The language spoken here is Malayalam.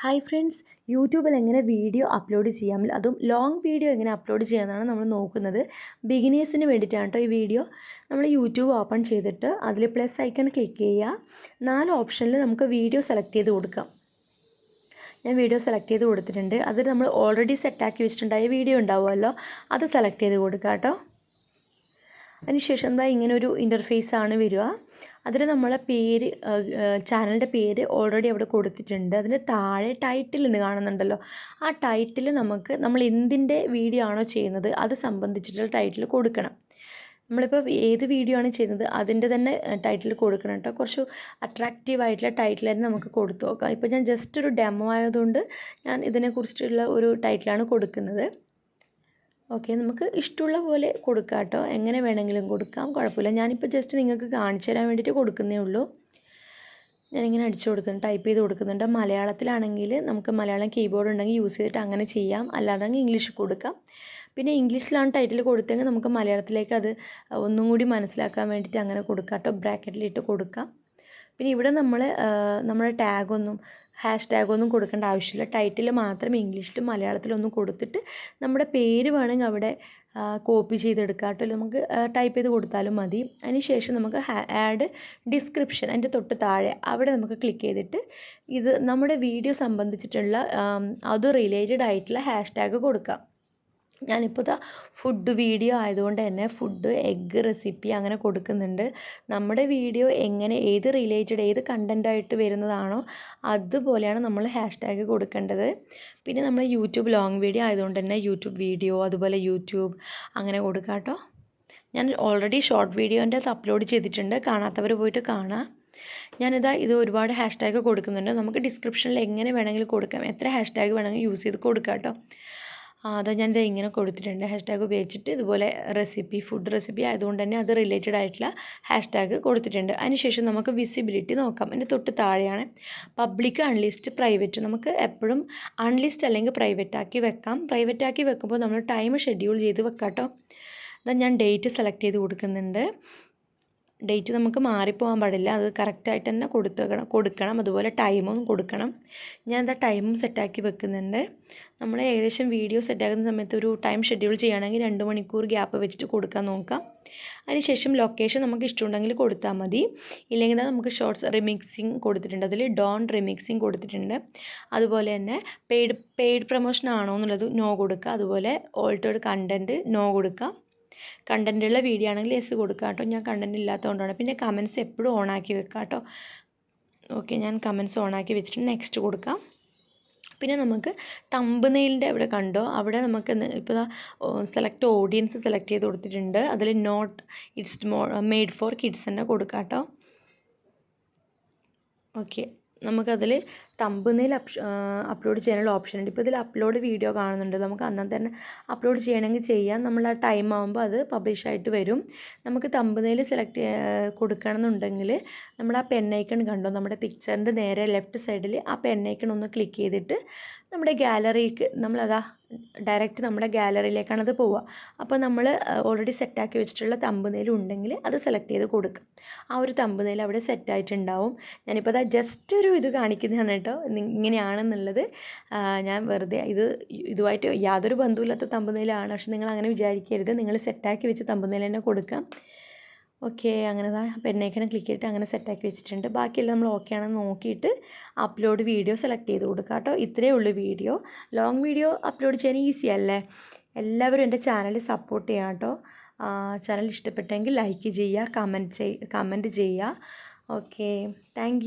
ഹായ് ഫ്രണ്ട്സ് യൂട്യൂബിൽ എങ്ങനെ വീഡിയോ അപ്ലോഡ് ചെയ്യാം? അതും ലോങ് വീഡിയോ എങ്ങനെ അപ്ലോഡ് ചെയ്യാമെന്നാണ് നമ്മൾ നോക്കുന്നത്. ബിഗിനേഴ്സിന് വേണ്ടിയിട്ടാണ് കേട്ടോ ഈ വീഡിയോ നമ്മൾ യൂട്യൂബ് ഓപ്പൺ ചെയ്തിട്ട് അതിൽ പ്ലസ് ഐക്കൺ ക്ലിക്ക് ചെയ്യുക. നാല് ഓപ്ഷനിൽ നമുക്ക് വീഡിയോ സെലക്ട് ചെയ്ത് കൊടുക്കാം. ഞാൻ വീഡിയോ സെലക്ട് ചെയ്ത് കൊടുത്തിട്ടുണ്ട്. അതിൽ നമ്മൾ ഓൾറെഡി സെറ്റാക്കി വെച്ചിട്ടുണ്ടായ വീഡിയോ ഉണ്ടാവുമല്ലോ. അത് സെലക്ട് ചെയ്ത് കൊടുക്കാം കേട്ടോ അതിനുശേഷം എന്താ ഇങ്ങനെ ഒരു ഇന്റർഫേസ് ആണ് വരിക. അതിൽ നമ്മളെ പേര് ചാനലിന്റെ പേര് ഓൾറെഡി അവിടെ കൊടുത്തിട്ടുണ്ട്. അതിന് താഴെ ടൈറ്റിൽ നിന്ന് കാണുന്നുണ്ടല്ലോ. ആ ടൈറ്റിൽ നമുക്ക് നമ്മൾ എന്തിന്റെ വീഡിയോ ആണോ ചെയ്യുന്നത് അത് സംബന്ധിച്ചിട്ടുള്ള ടൈറ്റിൽ കൊടുക്കണം. നമ്മളിപ്പോൾ ഏത് വീഡിയോ ആണ് ചെയ്യുന്നത് അതിന്റെ തന്നെ ടൈറ്റിൽ കൊടുക്കണം കേട്ടോ കുറച്ച് അട്രാക്റ്റീവ് ആയിട്ടുള്ള ടൈറ്റിൽ തന്നെ നമുക്ക് കൊടുത്തു നോക്കാം. ഇപ്പോൾ ഞാൻ ജസ്റ്റ് ഒരു ഡെമോ ആയതുകൊണ്ട് ഞാൻ ഇതിനെക്കുറിച്ചിട്ടുള്ള ഒരു ടൈറ്റിലാണ് കൊടുക്കുന്നത്. ഓക്കെ നമുക്ക് ഇഷ്ടമുള്ള പോലെ കൊടുക്കാം കേട്ടോ. എങ്ങനെ വേണമെങ്കിലും കൊടുക്കാം. കുഴപ്പമില്ല. ഞാനിപ്പോൾ ജസ്റ്റ് നിങ്ങൾക്ക് കാണിച്ചു തരാൻ വേണ്ടിയിട്ട് കൊടുക്കുന്നേ ഉള്ളൂ. ഞാനിങ്ങനെ അടിച്ചു കൊടുക്കുന്നു ടൈപ്പ് ചെയ്ത് കൊടുക്കുന്നുണ്ട്. മലയാളത്തിലാണെങ്കിൽ നമുക്ക് മലയാളം കീബോർഡ് ഉണ്ടെങ്കിൽ യൂസ് ചെയ്തിട്ട് അങ്ങനെ ചെയ്യാം. അല്ലാതെങ്കിൽ ഇംഗ്ലീഷ് കൊടുക്കാം. പിന്നെ ഇംഗ്ലീഷിലാണ് ടൈറ്റിൽ കൊടുത്തെങ്കിൽ നമുക്ക് മലയാളത്തിലേക്ക് അത് ഒന്നും കൂടി മനസ്സിലാക്കാൻ വേണ്ടിയിട്ട് അങ്ങനെ കൊടുക്കാം കേട്ടോ. ബ്രാക്കറ്റിലിട്ട് കൊടുക്കാം. പിന്നെ ഇവിടെ നമ്മൾ നമ്മുടെ ടാഗൊന്നും ഹാഷ് ടാഗൊന്നും കൊടുക്കേണ്ട ആവശ്യമില്ല. ടൈറ്റിൽ മാത്രം ഇംഗ്ലീഷിലും മലയാളത്തിലൊന്നും കൊടുത്തിട്ട് നമ്മുടെ പേര് വേണമെങ്കിൽ അവിടെ കോപ്പി ചെയ്തെടുക്കാം. കേട്ടോ നമുക്ക് ടൈപ്പ് ചെയ്ത് കൊടുത്താലും മതി. അതിനുശേഷം നമുക്ക് ആഡ് ഡിസ്ക്രിപ്ഷൻ അതിന്റെ തൊട്ട് താഴെ അവിടെ നമുക്ക് ക്ലിക്ക് ചെയ്തിട്ട് ഇത് നമ്മുടെ വീഡിയോ സംബന്ധിച്ചിട്ടുള്ള അത് റിലേറ്റഡ് ആയിട്ടുള്ള ഹാഷ് ടാഗ് കൊടുക്കാം. ഞാനിപ്പോൾ ഇതാ ഫുഡ് വീഡിയോ ആയതുകൊണ്ട് തന്നെ ഫുഡ് എഗ്ഗ് റെസിപ്പി അങ്ങനെ കൊടുക്കുന്നുണ്ട്. നമ്മുടെ വീഡിയോ എങ്ങനെ ഏത് റിലേറ്റഡ് ഏത് കണ്ടന്റായിട്ട് വരുന്നതാണോ അതുപോലെയാണ് നമ്മൾ ഹാഷ്ടാഗ് കൊടുക്കേണ്ടത്. പിന്നെ നമ്മൾ യൂട്യൂബ് ലോങ് വീഡിയോ ആയതുകൊണ്ട് തന്നെ യൂട്യൂബ് വീഡിയോ അതുപോലെ യൂട്യൂബ് അങ്ങനെ കൊടുക്കാം കേട്ടോ ഞാൻ ഓൾറെഡി ഷോർട്ട് വീഡിയോന്റെ അത് അപ്ലോഡ് ചെയ്തിട്ടുണ്ട്. കാണാത്തവർ പോയിട്ട് കാണാം. ഞാനിതാ ഇത് ഒരുപാട് ഹാഷ്ടാഗ് കൊടുക്കുന്നുണ്ട്. നമുക്ക് ഡിസ്ക്രിപ്ഷനിൽ എങ്ങനെ വേണമെങ്കിലും കൊടുക്കാം. എത്ര ഹാഷ്ടാഗ് വേണമെങ്കിൽ യൂസ് ചെയ്ത് കൊടുക്കാം കേട്ടോ അത് ഞാൻ ഇത് ഇങ്ങനെ കൊടുത്തിട്ടുണ്ട്. ഹാഷ് ടാഗ് ഉപയോഗിച്ചിട്ട് ഇതുപോലെ റെസിപ്പി ഫുഡ് റെസിപ്പി ആയതുകൊണ്ട് തന്നെ അത് റിലേറ്റഡ് ആയിട്ടുള്ള ഹാഷ് ടാഗ് കൊടുത്തിട്ടുണ്ട് അതിനുശേഷം നമുക്ക് വിസിബിലിറ്റി നോക്കാം. അതിന്റെ തൊട്ട് താഴെയാണ് പബ്ലിക് അൺലിസ്റ്റ് പ്രൈവറ്റ് നമുക്ക് എപ്പോഴും അൺലിസ്റ്റ് അല്ലെങ്കിൽ പ്രൈവറ്റ് ആക്കി വെക്കാം. പ്രൈവറ്റ് ആക്കി വെക്കുമ്പോൾ നമ്മൾ ടൈം ഷെഡ്യൂൾ ചെയ്ത് വെക്കാട്ടോ കേട്ടോ. എന്നാൽ ഞാൻ ഡേറ്റ് സെലക്ട് ചെയ്ത് കൊടുക്കുന്നുണ്ട്. ഡേറ്റ് നമുക്ക് മാറിപ്പോകാൻ പാടില്ല. അത് കറക്റ്റായിട്ട് തന്നെ കൊടുത്തു കൊടുക്കണം. അതുപോലെ ടൈമും കൊടുക്കണം. ഞാൻ എന്താ ടൈമും സെറ്റാക്കി വെക്കുന്നുണ്ട്. നമ്മൾ ഏകദേശം വീഡിയോ സെറ്റാക്കുന്ന സമയത്ത് ഒരു ടൈം ഷെഡ്യൂൾ ചെയ്യുകയാണെങ്കിൽ രണ്ട് മണിക്കൂർ ഗ്യാപ്പ് വെച്ചിട്ട് കൊടുക്കാൻ നോക്കാം. അതിനുശേഷം ലൊക്കേഷൻ നമുക്ക് ഇഷ്ടമുണ്ടെങ്കിൽ കൊടുത്താൽ മതി. ഇല്ലെങ്കിൽ നമുക്ക് ഷോർട്സ് റിമിക്സിങ് കൊടുത്തിട്ടുണ്ട്. അതിൽ ഡോൺ റിമിക്സിങ് കൊടുത്തിട്ടുണ്ട്. അതുപോലെ തന്നെ പെയ്ഡ് പെയ്ഡ് പ്രൊമോഷൻ ആണോ എന്നുള്ളത് നോ കൊടുക്കുക. അതുപോലെ ഓൾട്ടേഡ് കണ്ടന്റ് നോ കൊടുക്കുക. കണ്ടന്റുള്ള വീഡിയോ ആണെങ്കിൽ എസ് കൊടുക്കുക കേട്ടോ. ഞാൻ കണ്ടന്റ് ഇല്ലാത്തതുകൊണ്ടാണ്. പിന്നെ കമൻസ് എപ്പോഴും ഓണാക്കി വെക്കാം കേട്ടോ. ഓക്കെ ഞാൻ കമൻസ് ഓണാക്കി വെച്ചിട്ട് നെക്സ്റ്റ് കൊടുക്കാം. പിന്നെ നമുക്ക് തമ്പ് നെയിലിന്റെ അവിടെ കണ്ടോ? അവിടെ നമുക്ക് ഇപ്പോൾ സെലക്ട് ഓഡിയൻസ് സെലക്ട് ചെയ്ത് കൊടുത്തിട്ടുണ്ട്. അതിൽ നോട്ട് ഇറ്റ്സ് മോ മെയ്ഡ് ഫോർ കിഡ്സ് തന്നെ കൊടുക്കാം കേട്ടോ. ഓക്കെ നമുക്കതിൽ തമ്പുന്നതിൽ അപ്ലോഡ് ചെയ്യാനുള്ള ഓപ്ഷൻ ഉണ്ട്. ഇപ്പോൾ ഇതിൽ അപ്ലോഡ് വീഡിയോ കാണുന്നുണ്ട്. നമുക്ക് അന്നത്തെ തന്നെ അപ്ലോഡ് ചെയ്യണമെങ്കിൽ ചെയ്യാം. നമ്മൾ ആ ടൈം ആകുമ്പോൾ അത് പബ്ലിഷ് ആയിട്ട് വരും. നമുക്ക് തമ്പുന്നതിൽ സെലക്ട് കൊടുക്കണം എന്നുണ്ടെങ്കിൽ നമ്മൾ ആ പെണ്ണൈക്കൺ കണ്ടോ? നമ്മുടെ പിക്ചറിന്റെ നേരെ ലെഫ്റ്റ് സൈഡിൽ ആ പെണ്ണൈക്കൺ ഒന്ന് ക്ലിക്ക് ചെയ്തിട്ട് നമ്മുടെ ഗാലറിക്ക് നമ്മളതാ ഡയറക്റ്റ് നമ്മുടെ ഗാലറിയിലേക്കാണ് അത് പോവുക. അപ്പോൾ നമ്മൾ ഓൾറെഡി സെറ്റാക്കി വെച്ചിട്ടുള്ള തമ്പുനേൽ ഉണ്ടെങ്കിൽ അത് സെലക്ട് ചെയ്ത് കൊടുക്കുക ആ ഒരു തമ്പുനേൽ അവിടെ സെറ്റായിട്ടുണ്ടാവും ഞാനിപ്പോൾ അതാ ജസ്റ്റ് ഒരു ഇത് കാണിക്കുന്നതാണ് ഇങ്ങനെയാണെന്നുള്ളത് ഞാൻ വെറുതെ ഇത് ഇതുമായിട്ട് യാതൊരു ബന്ധമില്ലാത്ത തമ്പനിലാണ് പക്ഷെ നിങ്ങൾ അങ്ങനെ വിചാരിക്കരുത്. നിങ്ങൾ സെറ്റാക്കി വെച്ച് തമ്പനില തന്നെ കൊടുക്കാം. ഓക്കെ അങ്ങനെ പെണ്ണേക്കനെ ക്ലിക്ക് ചെയ്തിട്ട് അങ്ങനെ സെറ്റാക്കി വെച്ചിട്ടുണ്ട്. ബാക്കിയെല്ലാം നമ്മൾ ഓക്കെ ആണെന്ന് നോക്കിയിട്ട് അപ്ലോഡ് വീഡിയോ സെലക്ട് ചെയ്ത് കൊടുക്കുക കേട്ടോ. ഇത്രയേ ഉള്ളൂ വീഡിയോ ലോങ് വീഡിയോ അപ്ലോഡ് ചെയ്യാൻ ഈസി അല്ലേ? എല്ലാവരും എന്റെ ചാനൽ സപ്പോർട്ട് ചെയ്യാം കേട്ടോ. ചാനൽ ഇഷ്ടപ്പെട്ടെങ്കിൽ ലൈക്ക് ചെയ്യുക കമന്റ് ചെയ് കമന്റ് ചെയ്യുക. Okay thank